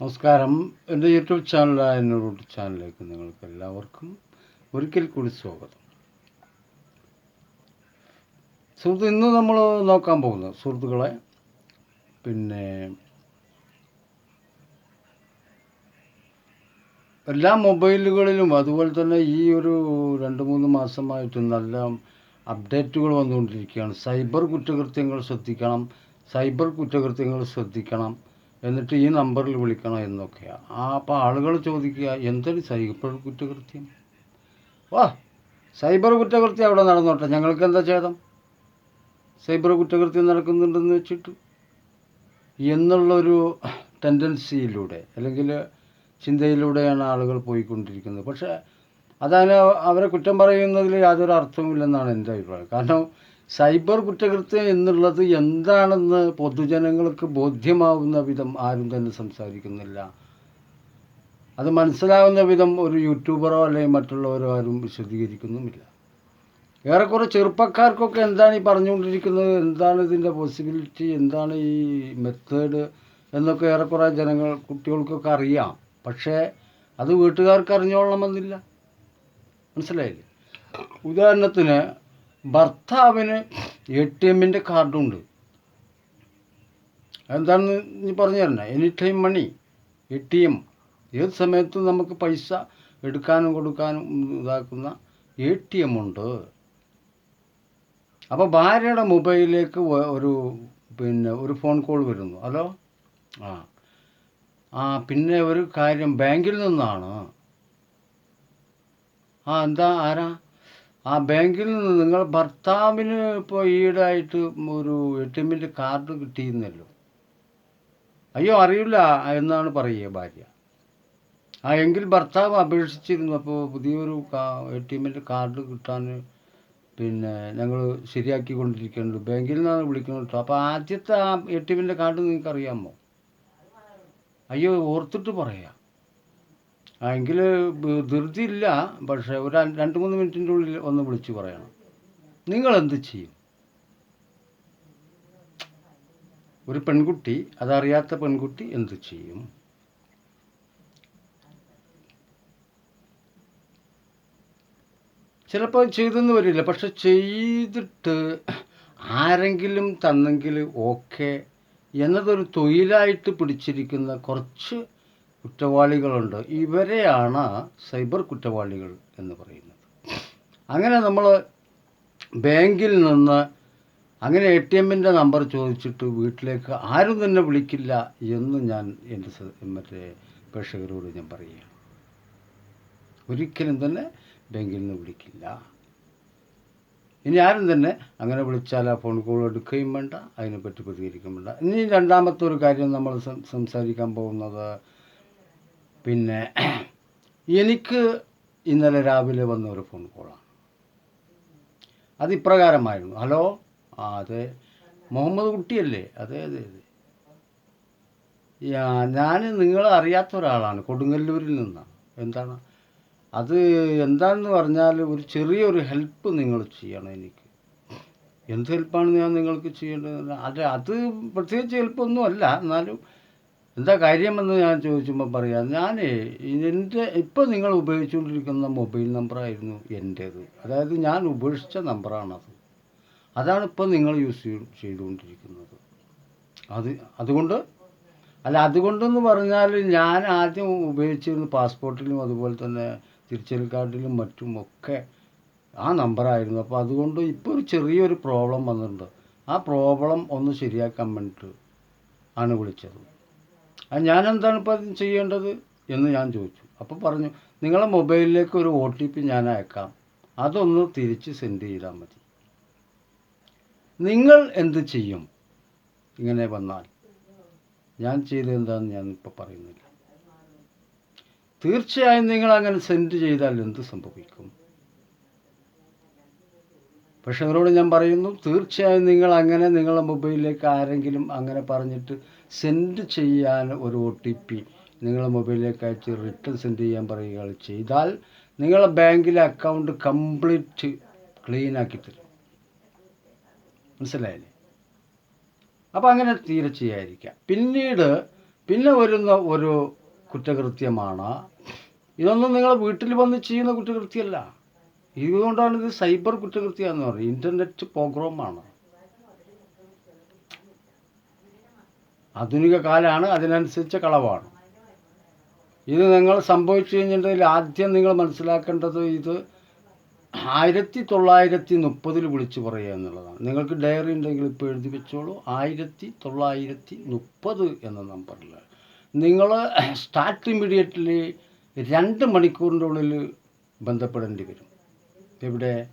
നമസ്കാരം. എന്റെ യൂട്യൂബ് ചാനലായ എന്നോട് ചാനലിലേക്ക് നിങ്ങൾക്ക് എല്ലാവർക്കും ഒരിക്കൽ കൂടി സ്വാഗതം. സുഹൃത്ത് ഇന്ന് നമ്മൾ നോക്കാൻ പോകുന്നത് സുഹൃത്തുക്കളെ. പിന്നെ എല്ലാ മൊബൈലുകളിലും അതുപോലെ തന്നെ ഈ ഒരു രണ്ട് മൂന്ന് മാസമായിട്ട് നല്ല അപ്ഡേറ്റുകൾ വന്നുകൊണ്ടിരിക്കുകയാണ്. സൈബർ കുറ്റകൃത്യങ്ങൾ ശ്രദ്ധിക്കണം. സൈബർ കുറ്റകൃത്യങ്ങൾ ശ്രദ്ധിക്കണം. എന്നിട്ട് ഈ നമ്പറിൽ വിളിക്കണം എന്നൊക്കെയാണ് ആ അപ്പോൾ ആളുകൾ ചോദിക്കുക എന്തൊരു സൈബർ കുറ്റകൃത്യം? വാ സൈബർ കുറ്റകൃത്യം അവിടെ നടന്നോട്ടെ. ഞങ്ങൾക്ക് എന്താ ഛേദം? സൈബർ കുറ്റകൃത്യം നടക്കുന്നുണ്ടെന്ന് വെച്ചിട്ട്? എന്നുള്ളൊരു ടെൻഡൻസിയിലൂടെ അല്ലെങ്കിൽ ചിന്തയിലൂടെയാണ് ആളുകൾ പോയിക്കൊണ്ടിരിക്കുന്നത്. പക്ഷേ അതാണ് അവരെ കുറ്റം പറയുന്നതിൽ യാതൊരു അർത്ഥവുമില്ലെന്നാണ് എന്റെ അഭിപ്രായം. കാരണം സൈബർ കുറ്റകൃത്യം എന്നുള്ളത് എന്താണെന്ന് പൊതുജനങ്ങൾക്ക് ബോധ്യമാവുന്ന വിധം ആരും തന്നെ സംസാരിക്കുന്നില്ല. അത് മനസ്സിലാവുന്ന വിധം ഒരു യൂട്യൂബറോ അല്ലെങ്കിൽ മറ്റുള്ളവരോ ആരും വിശദീകരിക്കുന്നുമില്ല. ഏറെക്കുറെ ചെറുപ്പക്കാർക്കൊക്കെ എന്താണ് ഈ പറഞ്ഞുകൊണ്ടിരിക്കുന്നത്? എന്താണ് ഇതിന്റെ പോസിബിലിറ്റി എന്താണ് ഈ മെത്തേഡ് എന്നൊക്കെ ഏറെക്കുറെ ജനങ്ങൾ കുട്ടികൾക്കൊക്കെ അറിയാം. പക്ഷേ അത് വീട്ടുകാർക്ക് അറിഞ്ഞോളണമെന്നില്ല മനസ്സിലായില്ലേ? ഉദാഹരണത്തിന് ഭർത്താവിന് എ ടി എമ്മിന്റെ കാർഡുണ്ട്. എന്താണെന്ന് നീ പറഞ്ഞു തരണേ any time money A T M. ഏത് സമയത്തും നമുക്ക് പൈസ എടുക്കാനും കൊടുക്കാനും ഇതാക്കുന്ന എ ടി എം ഉണ്ട്. അപ്പോൾ ഭാര്യയുടെ മൊബൈലിലേക്ക് ഒരു പിന്നെ ഒരു ഫോൺ കോൾ വരുന്നു. ഹലോ? ആ. ആ പിന്നെ ഒരു കാര്യം ബാങ്കിൽ നിന്നാണ്. ആ എന്താ? ആരാ? ആ ബാങ്കിൽ നിന്ന് നിങ്ങൾ ഭർത്താവിന് ഇപ്പോൾ ഈടായിട്ട് ഒരു എ ടി എമ്മിന്റെ കാർഡ് കിട്ടിയിരുന്നല്ലോ. അയ്യോ അറിയില്ല എന്നാണ് പറയുക ഭാര്യ. ആ എങ്കിൽ ഭർത്താവ് അപേക്ഷിച്ചിരുന്നു. അപ്പോൾ പുതിയൊരു എ ടി എമ്മിന്റെ കാർഡ് കിട്ടാൻ പിന്നെ ഞങ്ങൾ ശരിയാക്കി കൊണ്ടിരിക്കുന്നുണ്ട് ബാങ്കിൽ നിന്നാണ് വിളിക്കുന്നത്. കേട്ടോ അപ്പോൾ ആദ്യത്തെ ആ എ ടി എമ്മിന്റെ കാർഡ് നിങ്ങൾക്ക് അറിയാമോ അയ്യോ ഓർത്തിട്ട് പറയാം. എങ്കിൽ ധൃതിയില്ല. പക്ഷേ ഒരു രണ്ട് മൂന്ന് മിനിറ്റിന്റെ ഉള്ളിൽ ഒന്ന് വിളിച്ച് പറയണം. നിങ്ങൾ എന്ത് ചെയ്യും? ഒരു പെൺകുട്ടി അതറിയാത്ത പെൺകുട്ടി എന്ത് ചെയ്യും? ചിലപ്പോൾ ചെയ്തെന്ന് വരില്ല. പക്ഷെ ചെയ്തിട്ട് ആരെങ്കിലും തന്നെങ്കിൽ ഓക്കെ. എന്നതൊരു തൊഴിലായിട്ട് പിടിച്ചിരിക്കുന്ന കുറച്ച് കുറ്റവാളികളുണ്ട്. ഇവരെയാണ് സൈബർ കുറ്റവാളികൾ എന്ന് പറയുന്നത്. അങ്ങനെ നമ്മൾ ബാങ്കിൽ നിന്ന് അങ്ങനെ എ ടി എമ്മിന്റെ നമ്പർ ചോദിച്ചിട്ട് വീട്ടിലേക്ക് ആരും തന്നെ വിളിക്കില്ല എന്ന് ഞാൻ എന്റെ മറ്റേ പ്രേക്ഷകരോട് ഞാൻ പറയുകയാണ്. ഒരിക്കലും തന്നെ ബാങ്കിൽ നിന്ന് വിളിക്കില്ല. ഇനി ആരും തന്നെ അങ്ങനെ വിളിച്ചാൽ ആ ഫോൺ കോൾ എടുക്കുകയും വേണ്ട അതിനെപ്പറ്റി പ്രതികരിക്കുകയും വേണ്ട. ഇനി രണ്ടാമത്തെ ഒരു കാര്യം നമ്മൾ സംസാരിക്കാൻ പോകുന്നത് പിന്നെ എനിക്ക് ഇന്നലെ രാവിലെ വന്ന ഒരു ഫോൺ കോളാണ് അത് ഇപ്രകാരമായിരുന്നു. ഹലോ? ആ അതെ മുഹമ്മദ് കുട്ടിയല്ലേ? അതെ അതെ അതെ. ഞാൻ നിങ്ങളെ അറിയാത്ത ഒരാളാണ്. കൊടുങ്ങല്ലൂരിൽ നിന്നാണ് എന്താണ്? അത് എന്താണെന്ന് പറഞ്ഞാൽ ഒരു ചെറിയൊരു ഹെൽപ്പ് നിങ്ങൾ ചെയ്യണം എനിക്ക്. എന്ത് ഹെൽപ്പാണ് ഞാൻ നിങ്ങൾക്ക് ചെയ്യേണ്ടത്? അത് അത് പ്രത്യേകിച്ച് ഹെൽപ്പൊന്നും അല്ല. എന്നാലും എന്താ കാര്യമെന്ന് ഞാൻ ചോദിച്ചുമ്പോൾ പറയാം ഞാൻ എന്റെ ഇപ്പോൾ നിങ്ങൾ ഉപയോഗിച്ചുകൊണ്ടിരിക്കുന്ന മൊബൈൽ നമ്പറായിരുന്നു എന്റേത്. അതായത് ഞാൻ ഉപേക്ഷിച്ച നമ്പറാണത്. അതാണ് ഇപ്പോൾ നിങ്ങൾ യൂസ് ചെയ്തുകൊണ്ടിരിക്കുന്നത്. അത് അതുകൊണ്ട് അല്ല അതുകൊണ്ടെന്ന് പറഞ്ഞാൽ ഞാൻ ആദ്യം ഉപയോഗിച്ചിരുന്ന പാസ്പോർട്ടിലും അതുപോലെ തന്നെ തിരിച്ചറിയൽ കാർഡിലും മറ്റും ഒക്കെ ആ നമ്പറായിരുന്നു. അപ്പോൾ അതുകൊണ്ട് ഇപ്പോൾ ഒരു ചെറിയൊരു പ്രോബ്ലം വന്നിട്ടുണ്ട്. ആ പ്രോബ്ലം ഒന്ന് ശരിയാക്കാൻ വേണ്ടിയിട്ട് ആണ് വിളിച്ചത്. എന്താണ് ഇപ്പോൾ അത് ചെയ്യേണ്ടത് എന്ന് ഞാൻ ചോദിച്ചു. അപ്പോൾ പറഞ്ഞു നിങ്ങളുടെ മൊബൈലിലേക്ക് ഒരു ഒ ടി പി ഞാൻ അയക്കാം. അതൊന്ന് തിരിച്ച് സെൻഡ് ചെയ്താൽ മതി. നിങ്ങൾ എന്ത് ചെയ്യും? ഇങ്ങനെ വന്നാൽ. ഞാൻ ചെയ്തത് ഞാൻ ഇപ്പോൾ പറയുന്നില്ല. തീർച്ചയായും നിങ്ങൾ അങ്ങനെ സെൻഡ് ചെയ്താൽ എന്ത് സംഭവിക്കും? പക്ഷെ അവരോട് ഞാൻ പറയുന്നു തീർച്ചയായും നിങ്ങൾ അങ്ങനെ നിങ്ങളുടെ മൊബൈലിലേക്ക് ആരെങ്കിലും അങ്ങനെ പറഞ്ഞിട്ട് സെൻഡ് ചെയ്യാൻ ഒരു ഒ ടി പി നിങ്ങളുടെ മൊബൈലിലേക്ക് അയച്ച് റിട്ടേൺ സെൻഡ് ചെയ്യാൻ പറയുക ചെയ്താൽ നിങ്ങളുടെ ബാങ്കിലെ അക്കൗണ്ട് കംപ്ലീറ്റ് ക്ലീൻ ആക്കി തരും. മനസ്സിലായില്ലേ? അപ്പോൾ അങ്ങനെ തീരെ ചെയ്യാതിരിക്കുക പിന്നീട് പിന്നെ വരുന്ന ഒരു കുറ്റകൃത്യമാണ് ഇതൊന്നും നിങ്ങൾ വീട്ടിൽ വന്ന് ചെയ്യുന്ന കുറ്റകൃത്യമല്ല. ഇതുകൊണ്ടാണ് ഇത് സൈബർ കുറ്റകൃത്യം എന്ന് പറയുന്നത്. ഇന്റർനെറ്റ് പ്രോഗ്രാമാണ്. ആധുനിക കാലമാണ് അതിനനുസരിച്ച കളവാണ്. ഇത് നിങ്ങൾ സംഭവിച്ചു കഴിഞ്ഞിട്ടുണ്ടെങ്കിൽ ആദ്യം നിങ്ങൾ മനസ്സിലാക്കേണ്ടത് ഇത് ആയിരത്തി തൊള്ളായിരത്തി മുപ്പതിൽ വിളിച്ചു പറയുക എന്നുള്ളതാണ്. നിങ്ങൾക്ക് ഡയറി ഉണ്ടെങ്കിൽ ഇപ്പോൾ എഴുതി വെച്ചോളൂ. ആയിരത്തി തൊള്ളായിരത്തി മുപ്പത് എന്ന നമ്പറിൽ. നിങ്ങൾ സ്റ്റാർട്ട് ഇമ്മീഡിയറ്റ്ലി രണ്ട് മണിക്കൂറിന്റെ ഉള്ളിൽ ബന്ധപ്പെടേണ്ടി വരും. എവിടെ?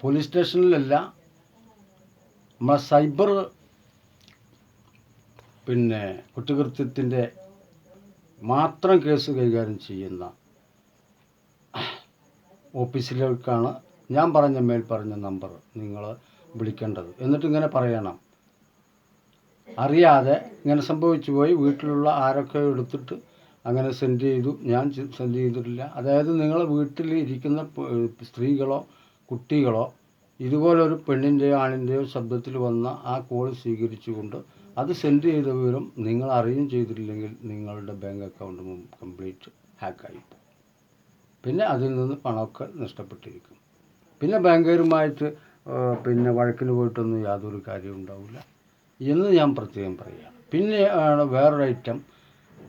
പോലീസ് സ്റ്റേഷനിലല്ല നമ്മളെ സൈബർ പിന്നെ കുറ്റകൃത്യത്തിന്റെ മാത്രം കേസ് കൈകാര്യം ചെയ്യുന്ന ഓഫീസിലേക്കാണ് ഞാൻ പറഞ്ഞ മേൽ പറഞ്ഞ നമ്പർ നിങ്ങൾ വിളിക്കേണ്ടത്. എന്നിട്ട് ഇങ്ങനെ പറയണം. അറിയാതെ ഇങ്ങനെ സംഭവിച്ചു പോയി. വീട്ടിലുള്ള ആരൊക്കെ എടുത്തിട്ട് അങ്ങനെ സെൻഡ് ചെയ്തു. ഞാൻ സെൻഡ് ചെയ്തിട്ടില്ല. അതായത് നിങ്ങൾ വീട്ടിൽ ഇരിക്കുന്ന സ്ത്രീകളോ കുട്ടികളോ ഇതുപോലൊരു പെണ്ണിന്റെയോ ആണിന്റെയോ ശബ്ദത്തിൽ വന്ന ആ കോൾ സ്വീകരിച്ചുകൊണ്ട് അത് സെൻഡ് ചെയ്ത വിവരം നിങ്ങൾ അറിയും ചെയ്തിട്ടില്ലെങ്കിൽ നിങ്ങളുടെ ബാങ്ക് അക്കൗണ്ട് കംപ്ലീറ്റ് ഹാക്കായി. പിന്നെ അതിൽ നിന്ന് പണമൊക്കെ നഷ്ടപ്പെട്ടിരിക്കും. പിന്നെ ബാങ്കുകാരുമായിട്ട് പിന്നെ വഴക്കിന് പോയിട്ടൊന്നും യാതൊരു കാര്യവും ഉണ്ടാവില്ല എന്ന് ഞാൻ പ്രത്യേകം പറയുകയാണ്. പിന്നെ ആണ് വേറൊരു ഐറ്റം.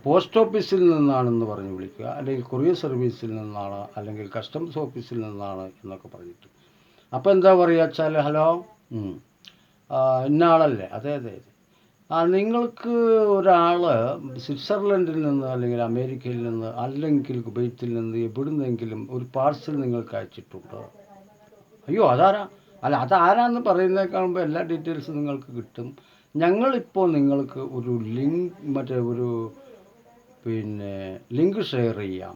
പോസ്റ്റ് ഓഫീസിൽ നിന്നാണെന്ന് പറഞ്ഞ് വിളിക്കുക അല്ലെങ്കിൽ കൊറിയർ സർവീസിൽ നിന്നാണ് അല്ലെങ്കിൽ കസ്റ്റംസ് ഓഫീസിൽ നിന്നാണ് എന്നൊക്കെ പറഞ്ഞിട്ട് അപ്പോൾ എന്താ പറയുക വെച്ചാൽ ഹലോ? ഇന്നാളല്ലേ ഇന്ന ആളല്ലേ? അതെ അതെ അതെ. ആ നിങ്ങൾക്ക് ഒരാൾ സ്വിറ്റ്സർലൻഡിൽ നിന്ന് അല്ലെങ്കിൽ അമേരിക്കയിൽ നിന്ന് അല്ലെങ്കിൽ കുബൈത്തിൽ നിന്ന് എവിടുന്നെങ്കിലും ഒരു പാർസൽ നിങ്ങൾക്ക് അയച്ചിട്ടുണ്ടോ? അയ്യോ അതാരാ? അല്ല അതാരാന്ന് പറയുന്നേക്കാളുമ്പോൾ എല്ലാ ഡീറ്റെയിൽസും നിങ്ങൾക്ക് കിട്ടും. ഞങ്ങളിപ്പോൾ നിങ്ങൾക്ക് ഒരു ലിങ്ക് മറ്റേ ഒരു പിന്നെ ലിങ്ക് ഷെയർ ചെയ്യാം.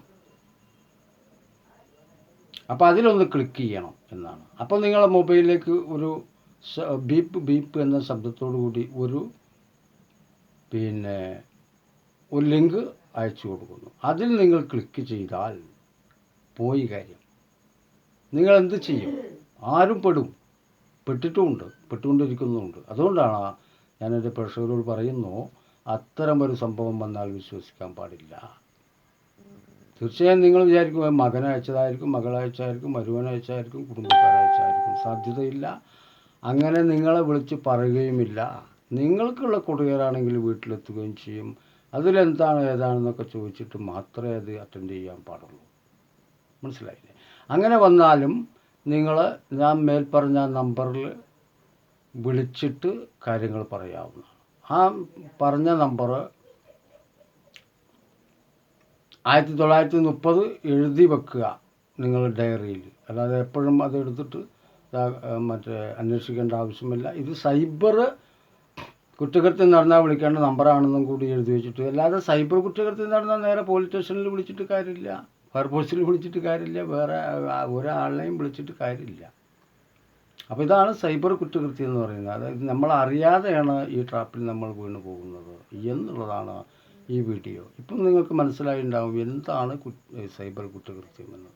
അപ്പോൾ അതിലൊന്ന് ക്ലിക്ക് ചെയ്യണം എന്നാണ്. അപ്പോൾ നിങ്ങളുടെ മൊബൈലിലേക്ക് ഒരു ബീപ്പ് ബീപ്പ് എന്ന ശബ്ദത്തോടു കൂടി ഒരു പിന്നെ ഒരു ലിങ്ക് അയച്ചു കൊടുക്കുന്നു. അതിൽ നിങ്ങൾ ക്ലിക്ക് ചെയ്താൽ പോയി കാര്യം. നിങ്ങൾ എന്ത് ചെയ്യും? ആരും പെടും. പെട്ടിട്ടുമുണ്ട്. പെട്ടുകൊണ്ടിരിക്കുന്നുമുണ്ട്. അതുകൊണ്ടാണ് ഞാനെന്റെ പ്രേക്ഷകരോട് പറയുന്നു ഒരു സംഭവം വന്നാൽ വിശ്വസിക്കാൻ പാടില്ല. തീർച്ചയായും നിങ്ങൾ വിചാരിക്കും മകൻ അയച്ചതായിരിക്കും മകൾ അയച്ചതായിരിക്കും മരുവൻ അയച്ചതായിരിക്കും കുടുംബക്കാരയച്ചതായിരിക്കും സാധ്യതയില്ല. അങ്ങനെ നിങ്ങളെ വിളിച്ച് പറയുകയുമില്ല. നിങ്ങൾക്കുള്ള കുടുകയാണെങ്കിൽ വീട്ടിലെത്തുകയും ചെയ്യും. അതിലെന്താണ് ഏതാണെന്നൊക്കെ ചോദിച്ചിട്ട് മാത്രമേ അത് അറ്റൻഡ് ചെയ്യാൻ പാടുള്ളൂ. മനസ്സിലായില്ലേ? അങ്ങനെ വന്നാലും നിങ്ങൾ ഞാൻ മേൽപ്പറഞ്ഞ നമ്പറിൽ വിളിച്ചിട്ട് കാര്യങ്ങൾ പറയാവുന്നതാണ്. ആ പറഞ്ഞ നമ്പർ ആയിരത്തി തൊള്ളായിരത്തി മുപ്പത് എഴുതി വെക്കുക നിങ്ങൾ ഡയറിയിൽ. അല്ലാതെ എപ്പോഴും അത് എടുത്തിട്ട് മറ്റേ അന്വേഷിക്കേണ്ട ആവശ്യമില്ല. ഇത് സൈബർ കുറ്റകൃത്യം നടന്നാൽ വിളിക്കേണ്ട നമ്പറാണെന്നും കൂടി എഴുതി വെച്ചിട്ട്. അല്ലാതെ സൈബർ കുറ്റകൃത്യം നടന്നാൽ നേരെ പോലീസ് സ്റ്റേഷനിൽ വിളിച്ചിട്ട് കാര്യമില്ല. ഫയർഫോഴ്സിൽ വിളിച്ചിട്ട് കാര്യമില്ല. വേറെ ഒരാളെയും വിളിച്ചിട്ട് കാര്യമില്ല. അപ്പോൾ ഇതാണ് സൈബർ കുറ്റകൃത്യം എന്ന് പറയുന്നത്. അതായത് നമ്മൾ അറിയാതെയാണ് ഈ ട്രാപ്പിൽ നമ്മൾ വീണ് പോകുന്നത് എന്നുള്ളതാണ് ഈ വീഡിയോ. ഇപ്പം നിങ്ങൾക്ക് മനസ്സിലായിട്ടുണ്ടാവും എന്താണ് സൈബർ കുറ്റകൃത്യം എന്ന്.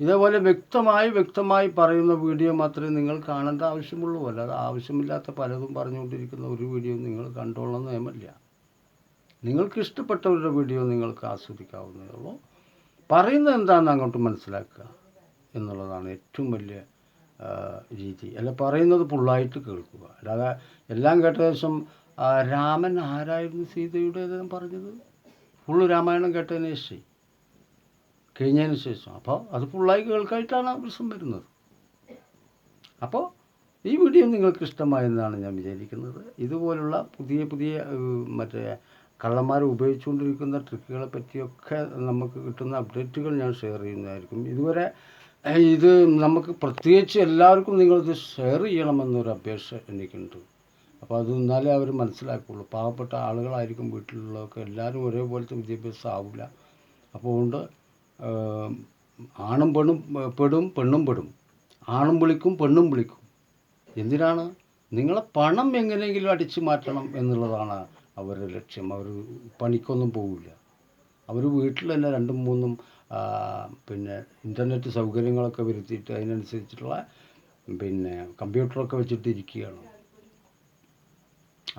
ഇതേപോലെ വ്യക്തമായി വ്യക്തമായി പറയുന്ന വീഡിയോ മാത്രമേ നിങ്ങൾ കാണേണ്ട ആവശ്യമുള്ളൂ അല്ലാതെ ആവശ്യമില്ലാത്ത പലതും പറഞ്ഞുകൊണ്ടിരിക്കുന്ന ഒരു വീഡിയോ നിങ്ങൾ കണ്ടോളണം നിയമമില്ല. നിങ്ങൾക്ക് ഇഷ്ടപ്പെട്ടവരുടെ വീഡിയോ നിങ്ങൾക്ക് ആസ്വദിക്കാവുന്നതേ ഉള്ളൂ. പറയുന്നത് എന്താണെന്ന് അങ്ങോട്ട് മനസ്സിലാക്കുക എന്നുള്ളതാണ് ഏറ്റവും വലിയ രീതി. അല്ല പറയുന്നത് ഫുള്ളായിട്ട് കേൾക്കുക. അല്ലാതെ എല്ലാം കേട്ട ആ, രാമൻ ആരായിരുന്നു സീതയുടെ എന്ന് പറഞ്ഞത്? ഫുള്ള് രാമായണം കേട്ടതിന് ശേഷം കഴിഞ്ഞതിന് ശേഷം. അപ്പോൾ അത് ഫുള്ളായി കേൾക്കായിട്ടാണ് പ്രശ്നം വരുന്നത്. അപ്പോൾ ഈ വീഡിയോ നിങ്ങൾക്ക് ഇഷ്ടമായെന്നാണ് ഞാൻ വിചാരിക്കുന്നത്. ഇതുപോലുള്ള പുതിയ പുതിയ മറ്റേ കള്ളന്മാർ ഉപയോഗിച്ചുകൊണ്ടിരിക്കുന്ന ട്രിക്കുകളെ പറ്റിയൊക്കെ നമുക്ക് കിട്ടുന്ന അപ്ഡേറ്റുകൾ ഞാൻ ഷെയർ ചെയ്യുന്നതായിരിക്കും. ഇതുവരെ ഇത് നമുക്ക് പ്രത്യേകിച്ച് എല്ലാവർക്കും നിങ്ങളിത് ഷെയർ ചെയ്യണമെന്നൊരു അപേക്ഷ എനിക്കുണ്ട്. അപ്പോൾ അത് എന്നാലേ അവർ മനസ്സിലാക്കുള്ളൂ. പാവപ്പെട്ട ആളുകളായിരിക്കും വീട്ടിലുള്ളതൊക്കെ എല്ലാവരും ഒരേപോലത്തെ വിദ്യാഭ്യാസം ആവില്ല അപ്പോൾ അതുകൊണ്ട് ആണും പെണ്ണും പെടും പെണ്ണും പെടും. ആണും വിളിക്കും പെണ്ണും വിളിക്കും. എന്തിനാണ്? നിങ്ങളെ പണം എങ്ങനെയെങ്കിലും അടിച്ചു മാറ്റണം എന്നുള്ളതാണ് അവരുടെ ലക്ഷ്യം. അവർ പണിക്കൊന്നും പോവില്ല. അവർ വീട്ടിൽ തന്നെ രണ്ടും മൂന്നും പിന്നെ ഇന്റർനെറ്റ് സൗകര്യങ്ങളൊക്കെ വരുത്തിയിട്ട് അതിനനുസരിച്ചിട്ടുള്ള പിന്നെ കമ്പ്യൂട്ടറൊക്കെ വെച്ചിട്ട് ഇരിക്കുകയാണ്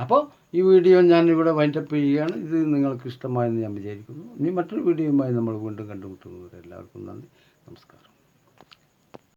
അപ്പോൾ ഈ വീഡിയോ ഞാൻ ഇവിടെ വൈൻഡപ്പ് ചെയ്യുകയാണ്. ഇത് നിങ്ങൾക്ക് ഇഷ്ടമായെന്ന് ഞാൻ വിചാരിക്കുന്നു. ഇനി മറ്റൊരു വീഡിയോയുമായി നമ്മൾ വീണ്ടും കണ്ടുമുട്ടുന്നവരെ എല്ലാവർക്കും നന്ദി. നമസ്കാരം.